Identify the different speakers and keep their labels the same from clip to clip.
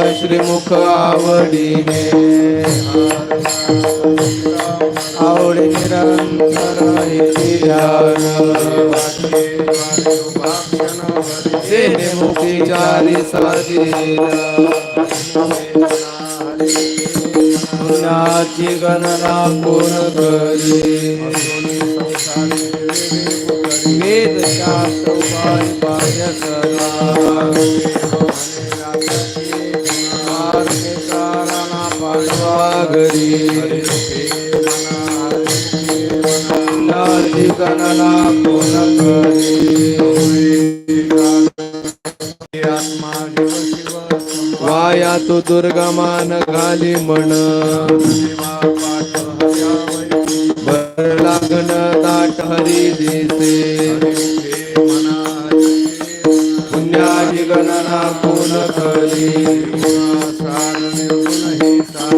Speaker 1: श्रीमुख आवडीने आवडे निरंतर येती ध्यान तेने मुखी चारी साजी गणना पूर्ण करी वेद शास्त्र उपाय पाय करा घरी पुण्याची गणना कोण वाया तो दुर्गमान घाली म्हण. लागण दाट हरी दिसे. पुण्याची गणना कोण करी?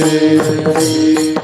Speaker 1: Shri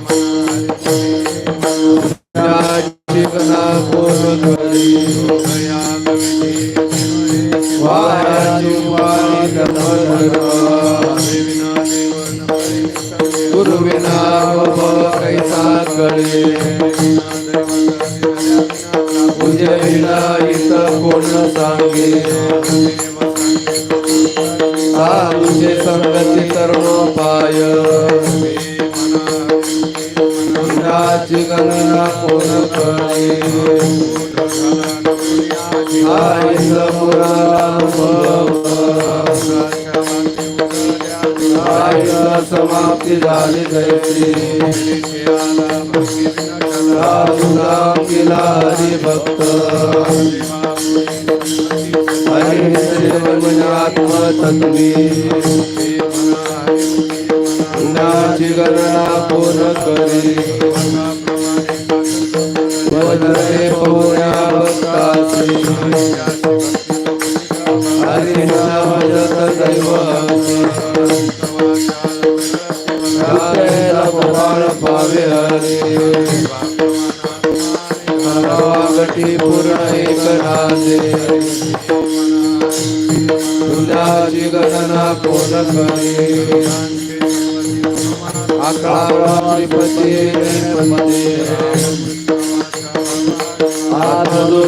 Speaker 1: आत्मतत्वी पुण्याची गणना कोण करी वदरे पौर्या भक्तासी हरी नाम जत दैव गोपाळ पावे हरे पूर्ण एक राजे तुझ्याची गणना कोण करे अकरा श्रीपती आज जो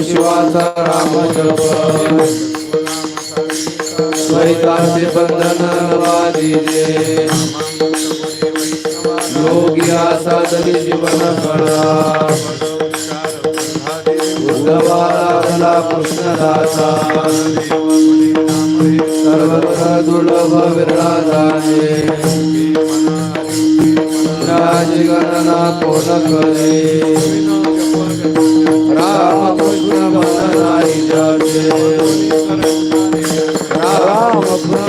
Speaker 1: बंधन वादिले योगी असा तरी जीवन कळा कृष्णदासा. सर्वत्र दुर्लभ विरळा राजी गणना कोण करे राम कृष्ण राम कृष्ण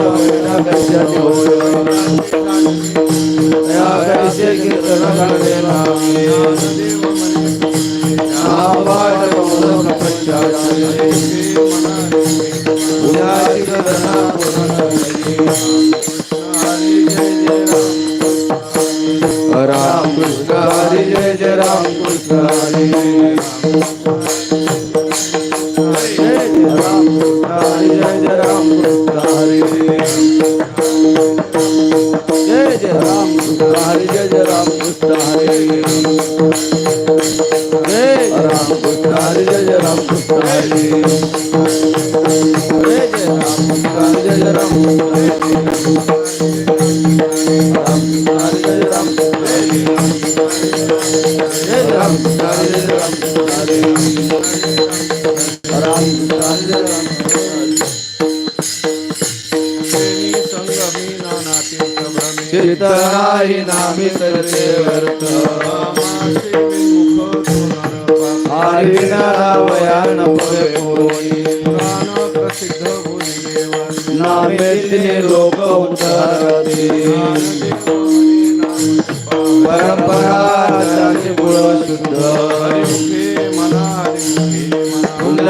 Speaker 1: या कैसे कीर्तन करणे नामे आवाज Thank you.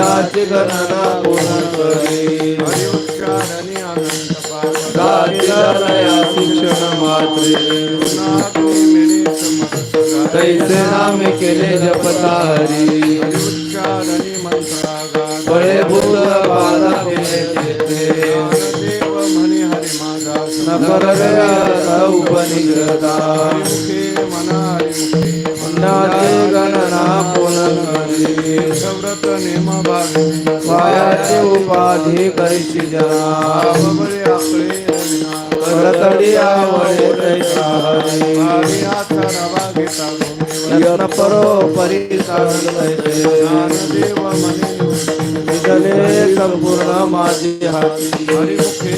Speaker 1: गणना
Speaker 2: कोण करी शिक्षण मात्रे तैसे नामे केले जपता हरी बड़े भूत बाधा केले तेथे न उपनिग्रता। पुण्याचे गणना करी
Speaker 1: व्रत नेम भावी
Speaker 2: पायाची उपाधी कैशी जना
Speaker 1: बबळे
Speaker 2: करतडी हरी. यन परोपरी निघाले संपूर्ण माझी हाती.
Speaker 1: हरिमुखे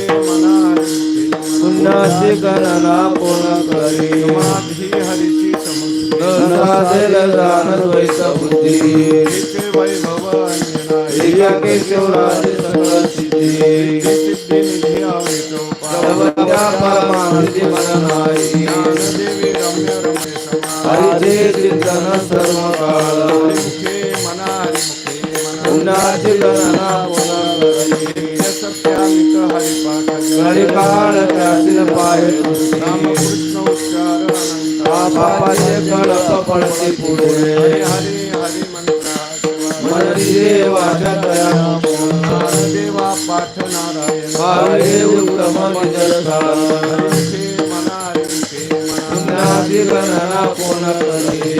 Speaker 2: पुण्याची गणना कोण करी
Speaker 1: हरीची समजते
Speaker 2: साधेल जाण द्वैत बुद्धी
Speaker 1: तिचे वैभव अन्य
Speaker 2: एका सिद्धी सर्वज्ञा परमानंदी मन चिंतन सर्व काळ पुण्याची गणना करी
Speaker 1: हरिपाठ
Speaker 2: त्यातील पाय
Speaker 1: रामकृष्ण
Speaker 2: पापाचे कळप पडते पुढे. देवाच्या दया
Speaker 1: देवा पाठ नारायण
Speaker 2: पावे उत्तम गणना कोण करी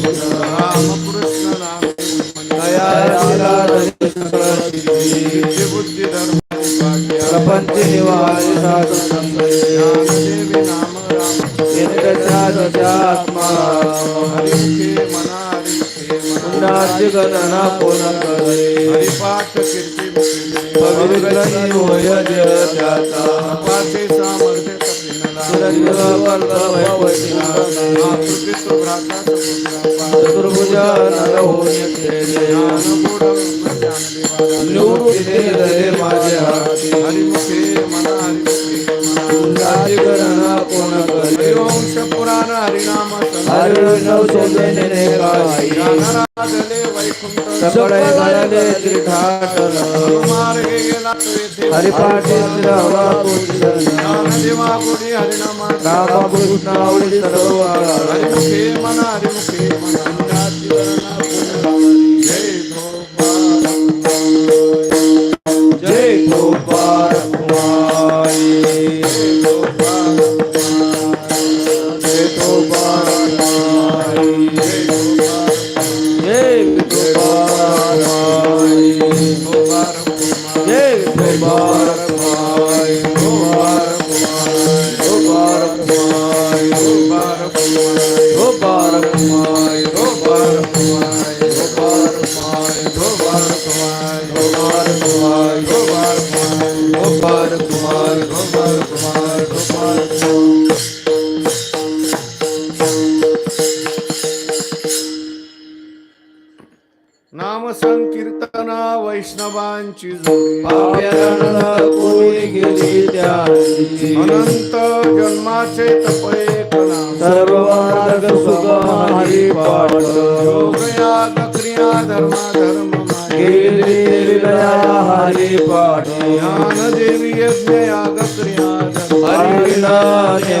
Speaker 2: प्रपंच निवारी आत्मा गणना कोण करे पवित्र होय
Speaker 1: सामर्थ्य
Speaker 2: चतुर्भुजा नर होय केले
Speaker 1: ज्ञानगुण ज्ञानदेवा हरिमुखे म्हणा हरिमुखे
Speaker 2: गणना कोण करे
Speaker 1: हरिवंश पुराण हरिनाम
Speaker 2: हरिणव सोजने काही गळले त्रिठाटल हरिपाठी श्रावणा तुझ
Speaker 1: ज्ञानदेवा गुढी हरिनामा
Speaker 2: आवडी सर्व
Speaker 1: हरिमुखे म्हणा हरिमुखे म्हणा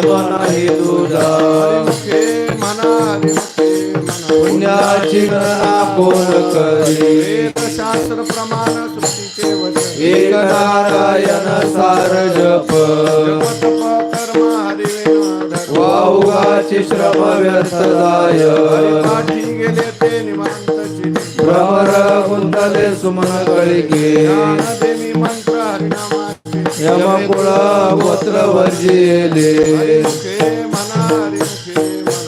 Speaker 2: नाही तुझा. पुण्याची गणना कोण करी?
Speaker 1: शास्त्र प्रमाण सृष्टीचे वचन
Speaker 2: एक नारायण सार जप.
Speaker 1: जप
Speaker 2: श्रम व्यर्थदाय
Speaker 1: पाठी गेले ते निवांत
Speaker 2: भ्रमर गुंतले सुमन कळिके
Speaker 1: हरिनामाचे
Speaker 2: यमकुळ गोत्र वर्जिले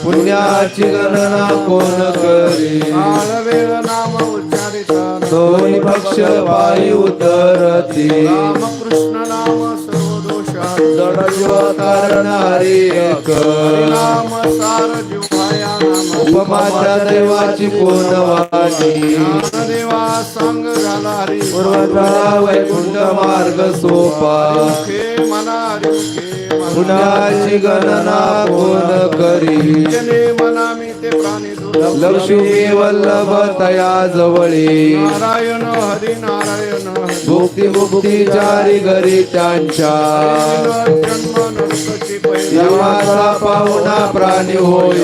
Speaker 2: पुण्याची गणना कोण करी?
Speaker 1: नाम उच्चारिता
Speaker 2: दोन्ही पक्ष पायी उतरती.
Speaker 1: रामकृष्ण नाम सर्व दोषा
Speaker 2: करणारी एक.
Speaker 1: नाम सार
Speaker 2: उपमाच्या देवाची कोण वाणी
Speaker 1: ज्ञानदेवा सांग झाला हरी
Speaker 2: पूर्वजा वैकुंठ मार्ग सोपा.
Speaker 1: म्हणा
Speaker 2: पुण्याची गणना कोण करी?
Speaker 1: जने मना मी ते प्राणी दुर्लभ
Speaker 2: लक्ष्मी वल्लभ तया जवळी.
Speaker 1: नारायण हरी नारायण हरी.
Speaker 2: मुक्ती मुक्ती चारी घरी त्यांच्या. देवाचा पाहुणा प्राणी होय.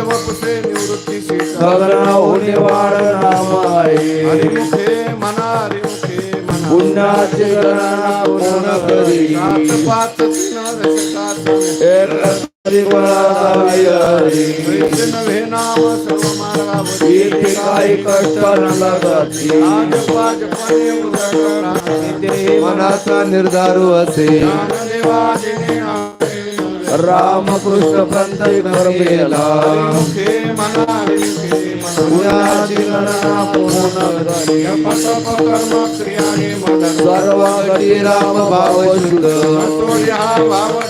Speaker 1: पुसे निवृत्ती
Speaker 2: गगन होणे वाढ नाम आहे पुण्याची गणना कोण करी? काही कष्ट न लागती मनाचा निर्धारू असे. रामकृष्ण पंत
Speaker 1: हरिमुखे
Speaker 2: गणना पूर्ण करी
Speaker 1: पतप कर्म क्रिया मदन
Speaker 2: सर्व गती राम भाव शुद्ध
Speaker 1: भाव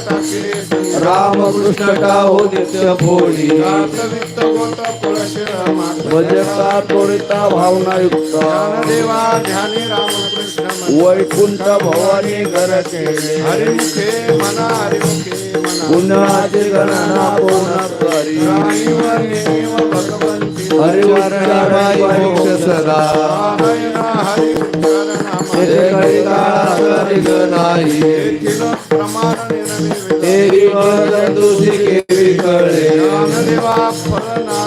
Speaker 2: टाहो नित्य भोळी
Speaker 1: वित्त
Speaker 2: भावनायुक्त
Speaker 1: ध्यानी
Speaker 2: वैकुंठ भवानी घर केले
Speaker 1: हरिमुखे म्हणा हरिमुखे
Speaker 2: पुण्याची गणना पूर्ण करी
Speaker 1: भगवंत
Speaker 2: हरिवर्णाबाई मोक्ष सदा नाही तेरी केवी कळे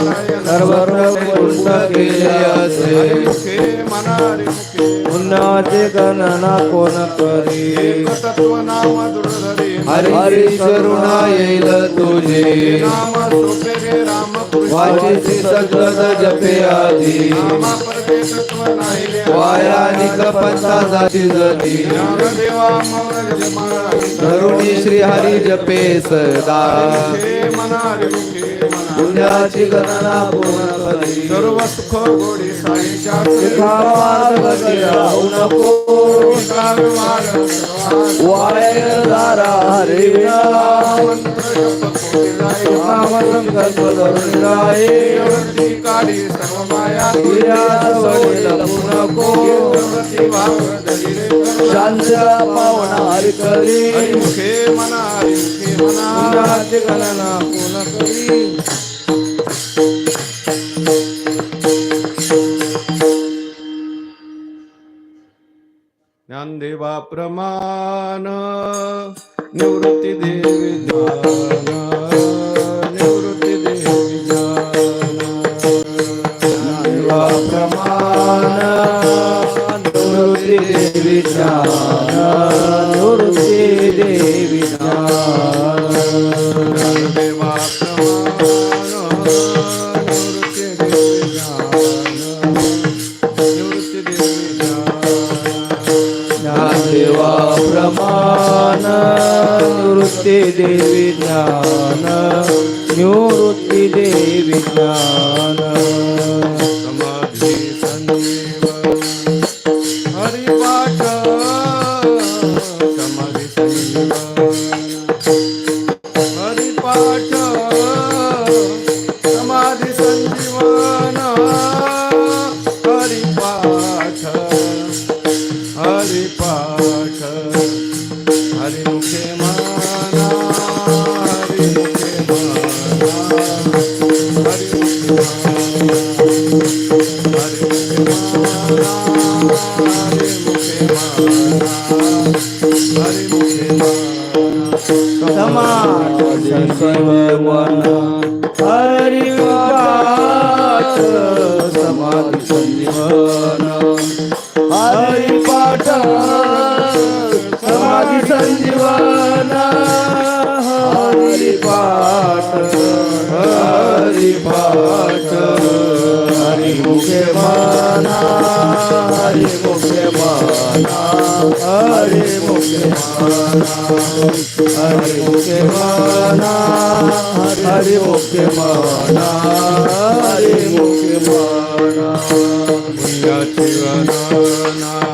Speaker 1: ज्ञानदेवा फळ
Speaker 2: केले असे गणना कोण करी हरी करुणा येईल तुझे
Speaker 1: नाम
Speaker 2: सगळं जपे आधी.
Speaker 1: नामा परदेशत्व नाही
Speaker 2: जाती धरुणी श्री हरी जपे सदा पुण्याची गणना पूर्ण करी
Speaker 1: सर्व सुख गोडी साईच्या
Speaker 2: वायदारा हरे संकल्प धरून
Speaker 1: काढी सर्व माया.
Speaker 2: नको. शांत पावना हरी करी
Speaker 1: मना.
Speaker 2: गणना पूर्ण करी
Speaker 1: ज्ञानदेवा प्रमाण निवृत्ती देवी ज्ञान निवृत्ती देवी ज्ञान
Speaker 2: देवा प्रमाण निवृत्ती देवी ज्ञान निवृत्ती देवी ज्ञान.
Speaker 1: निवृत्ती देवी ज्ञान निवृत्ती
Speaker 2: Bye.
Speaker 3: हरी मुख्य माना. हरी मुख्य माना. मुंगा
Speaker 1: शिवना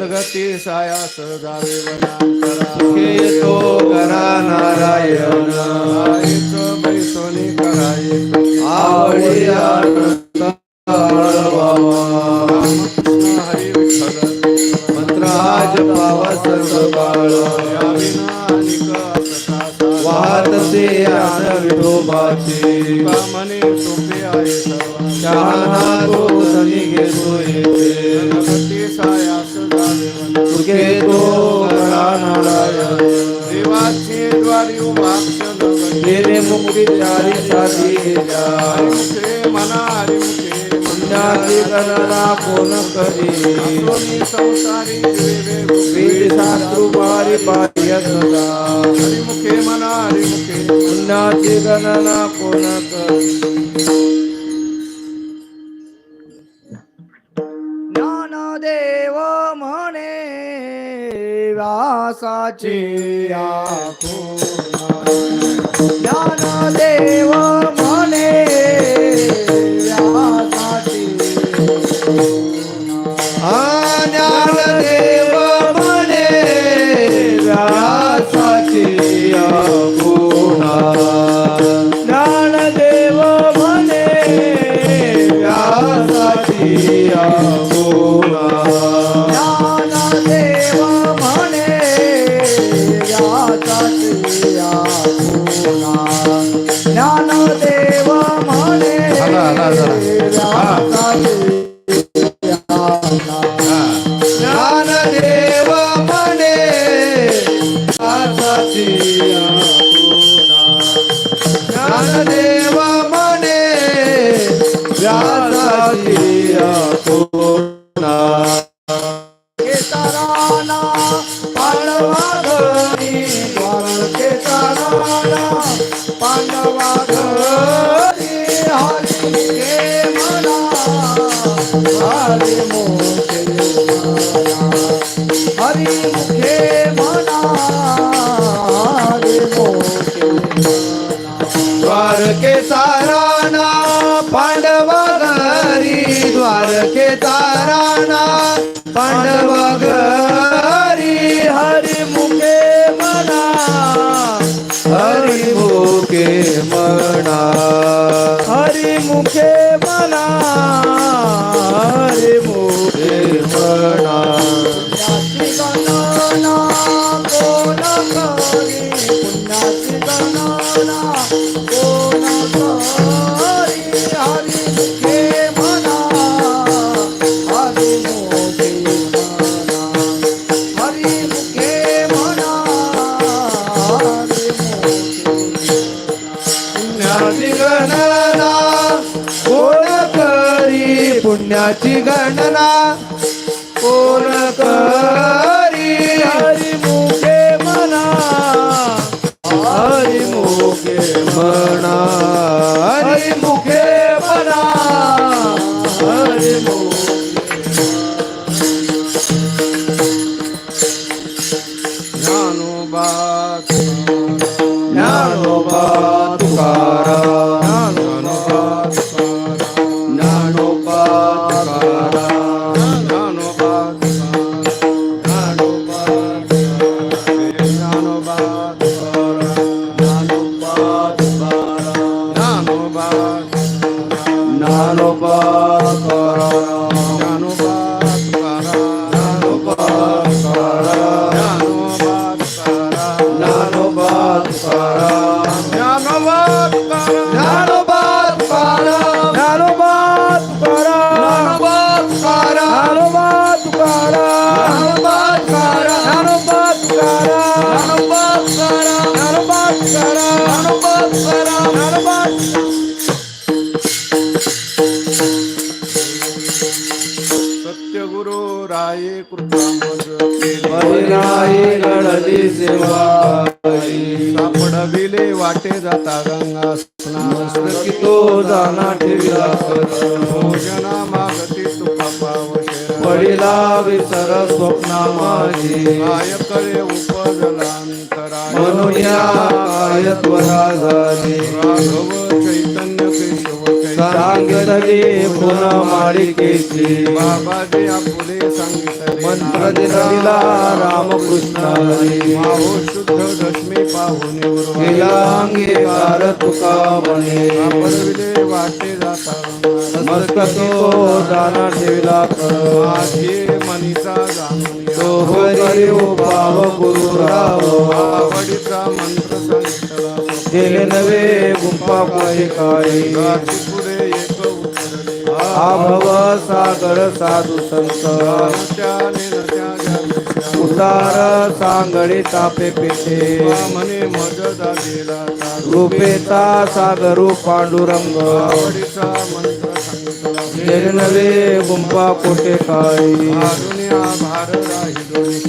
Speaker 1: गलगती सायास जावे
Speaker 3: के तो करा नारायण. विचारी साधी पुण्याची गणना कोण करी?
Speaker 1: संसारी
Speaker 3: वीर सातुबारी बाह्य सदा
Speaker 1: मुखे मना हरिमुखे
Speaker 3: पुण्याची गणना कोण करी? व्यासाची आ ज्ञानदेव ஆண்டவா गणना
Speaker 2: स्वप्ना माझी
Speaker 1: काय करे उपजलांतरा
Speaker 2: म्हणून या काय त्वरा झाली
Speaker 1: राघव चैतन्य केशव चैतन्य
Speaker 2: सांगितली पुन्हा मालिकेची
Speaker 1: बाबाजी आपुले सांगितले
Speaker 2: मंत्र दिला रामकृष्ण हरी.
Speaker 1: माहो शुद्ध दशमी पाहुणे
Speaker 2: केला अंगीकार तुका म्हणे
Speaker 1: वाटे जाता. गंगा
Speaker 2: तो दाना ठेवला
Speaker 1: माझे मनीचा
Speaker 2: तो हरी पाव गुरु राव
Speaker 1: आवडीचा मंत्र सांगितला
Speaker 2: गेले नवे गुंपा कोणी काळी
Speaker 1: एक
Speaker 2: भव सागर साधू संत उतार सांगळे तापे पेटे
Speaker 1: म्हणे मज
Speaker 2: सागरू पांडुरंग
Speaker 1: आवडीचा
Speaker 2: गुंपा कोटे काळी
Speaker 1: आरुण्या भार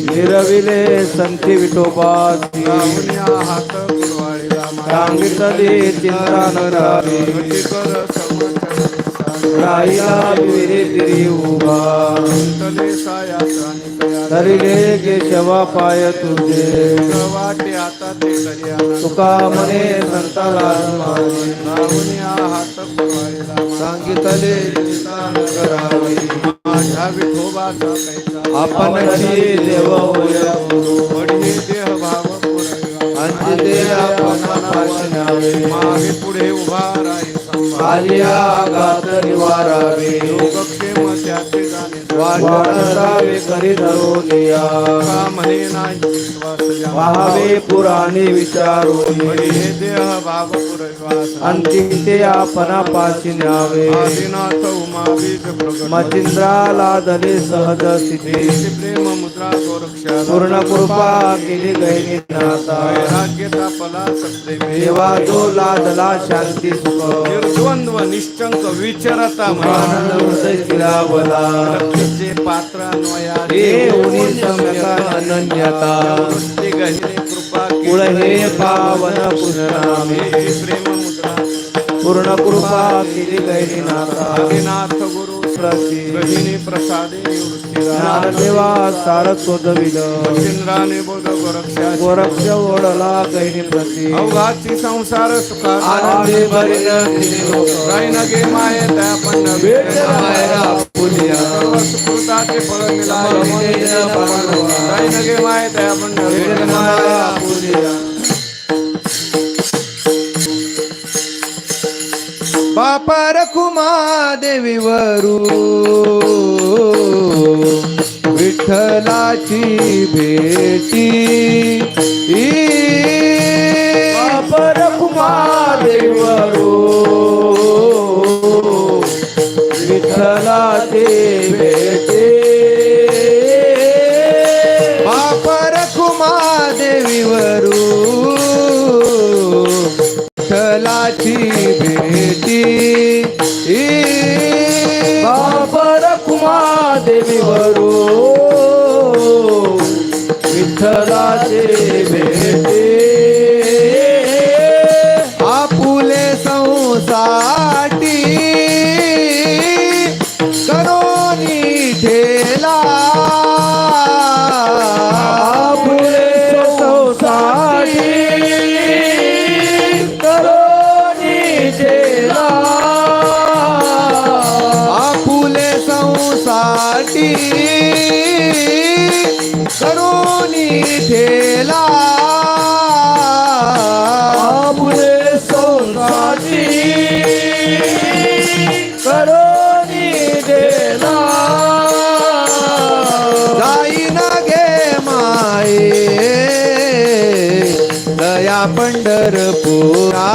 Speaker 2: निरविले संती विठोबाची
Speaker 1: राहुण्या हात कुरवाळीला
Speaker 2: सांगितली चिंता न करावी
Speaker 1: कर
Speaker 2: तिरी उभा धरिले केशवा पाय तुझे
Speaker 1: वाटे आता
Speaker 2: तुका म्हणे संताला माझी
Speaker 1: हात
Speaker 2: सांगितले करावी
Speaker 1: माझ्या विठोबाचा
Speaker 2: आपण देव
Speaker 1: देह भाव
Speaker 2: आपण
Speaker 1: मागे पुढे उभा राही
Speaker 2: आलिया गात निवारावे.
Speaker 1: योगक्षेम त्याचे जाणे
Speaker 2: वाटावे करी धरोनिया
Speaker 1: म्हणे नाही
Speaker 2: पुराणे
Speaker 1: देह भाव पुरविला
Speaker 2: अंतिम ते आपणा पाशी न्यावे
Speaker 1: आदिनाथ उमा बीज प्रगट।
Speaker 2: मचिंद्राला दले सहज स्थिती
Speaker 1: प्रेम
Speaker 2: पूर्ण कृपा केली नाता
Speaker 1: सप्रेमे
Speaker 2: देवा जो लादला शांती सुख.
Speaker 1: निर्द्वंद्व निश्चंक विचरता
Speaker 2: आनंद हृदय
Speaker 1: पात्र
Speaker 2: सम्यका अनन्यता.
Speaker 1: कृपा
Speaker 2: कुळ हे पावन पुनरामे.
Speaker 1: प्रेम मुद्रा.
Speaker 2: पूर्ण कृपा केली गैनी नाता
Speaker 1: गुरु
Speaker 2: प्रती।
Speaker 1: गहिनी प्रसादे
Speaker 2: ज्ञानदेवा सारक शोधविल
Speaker 1: मच्छिंद्राने बोध गोरक्षा
Speaker 2: गोरक्ष ओढला गैनी प्रती।
Speaker 1: अवघाची संसार सुखा
Speaker 2: आनंदे लोक।
Speaker 1: काही न गे माये त्या पण
Speaker 2: पुलिया
Speaker 1: सर्व सुकृताचे फळ मिळाले काही न गे माये त्या पण
Speaker 2: मायरा पुलिया बापर कुमा देवीवरू विठ्ठलाची भेटी. बापर कुमा देवीवरू विठ्ठलाची पूरा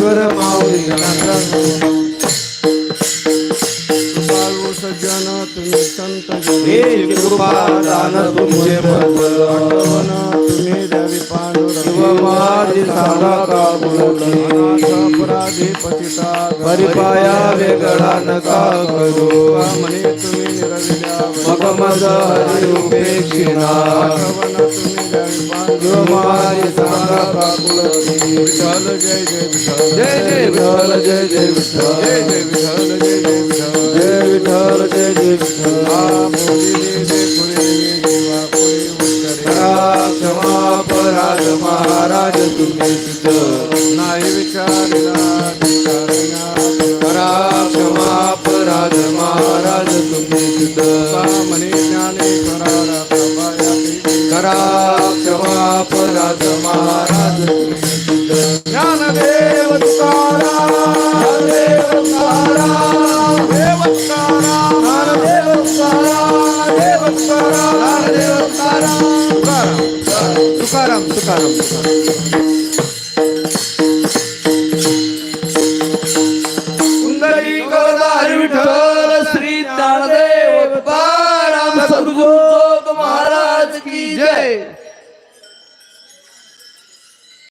Speaker 1: ज्ञानेश्वर माऊली सज्जन तुम्ही संत
Speaker 2: हे कृपा दान तुमचे
Speaker 1: पतिता
Speaker 2: परिपाया वेगळा नका करू।
Speaker 1: म्हणे तुम्ही
Speaker 2: मदारे किरा माए
Speaker 1: तुल जय जय
Speaker 2: जय जय झाल जय जय साल
Speaker 1: जय जय जय
Speaker 2: করো